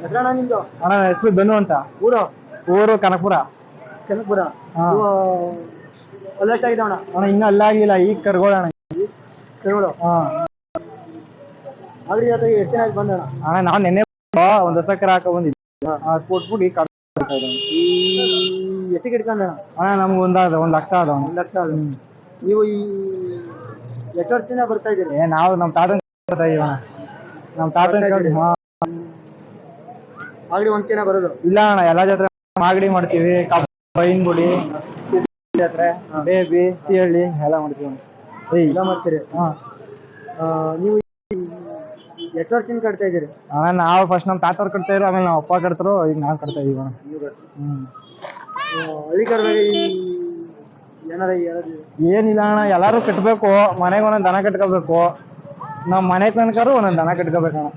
ಹೆಸರಣ್ಣ ನಿಮ್ದು ಅಣ್ಣ ಹೆಸರು ಬನು ಅಂತ. ಊರು? ಊರು ಕನಕಪುರ. ಕನಕಪುರ? ಅಲರ್ಟ್ ಆಗಿದೆ ಅಣ್ಣ ಅಣ್ಣ ಇನ್ನೂ ಅಲ್ಲಾಗಿಲ್ಲ ಈಗ ಕರ್ಗೋಳಣ ಕರ್ಗೋಳು? ಹಾ. ಅಂಗಡಿ ಹತ್ರ ಎಷ್ಟು ಬಂದಣ್ಣ? ಅಣ್ಣ ನಾವು ನೆನ್ನೆ ಒಂದು ಹೊಸ ಕರ ಹಾಕೊ ಬಂದಿದ್ವಿ ಕೊಟ್ಬಿಟ್ಟು ಈಗ ಇದ್ದಾನೆ. ಈ ಎತ್ತಿಗೆ ಇಟ್ಕೊಂಡಣ್ಣ ಅಣ್ಣ ನಮ್ಗೆ ಒಂದಾದ ಒಂದು ಲಕ್ಷ ಅದ ಒಂದು ಲಕ್ಷ ಅದು ನೀವು ಈ ಎಷ್ಟು ವರ್ಷದಿಂದ ಬರ್ತಾ ಇದ್ದೀರಿ? ಏ ನಾವು ನಮ್ಮ ತಾತನ ಬರ್ತಾ ಇದೀವಿ ಅಣ್ಣ. ನಮ್ಮ ತಾತನ? ಹಾ ಆಗ್ಲಿ ಒಂದ್ಕೆನ ಬರೋದು? ಇಲ್ಲ ಅಣ್ಣ ಎಲ್ಲ ಜಾತ್ರೆ ಮಾಗಡಿ ಮಾಡ್ತೀವಿ ಬೈನ್ ಬೈನ್ಗುಡಿ ಜಾತ್ರೆ ಬೇಬಿ ಸಿಹಳ್ಳಿ ಎಲ್ಲ ಮಾಡ್ತೀವಿ ಅಣ್ಣ. ಏಯ್ ಎಲ್ಲ ಮಾಡ್ತೀರಿ? ಹಾ. ನೀವು ಎಷ್ಟು ವರ್ಷದಿಂದ ಕಟ್ತಾ ಇದ್ದೀರಿ? ಅಣ್ಣ ನಾವು ಫಸ್ಟ್ ನಮ್ಮ ತಾತವ್ರು ಕಟ್ತಾ ಇದ್ರು ಆಮೇಲೆ ನಮ್ಮ ಅಪ್ಪ ಕಟ್ತರು ಈಗ ನಾವು ಕಟ್ತಾ ಇದೀವಿ ಅಣ್ಣ ಹ್ಮ್. ಹಳ್ಳಿ ಕರ್ದಾಗ ಈ ಏನಾರ ಹೇಳೋದು ಏನಿಲ್ಲ ಅಣ್ಣ ಎಲ್ಲರೂ ಕಟ್ಟಬೇಕು ಮನೆಗೆ ಒಂದೊಂದು ದನ ಕಟ್ಕೋಬೇಕು. ನಮ್ಮ ಮನೆ ತನಕರು ಒಂದೊಂದು ದನ ಕಟ್ಕೋಬೇಕಣ್ಣ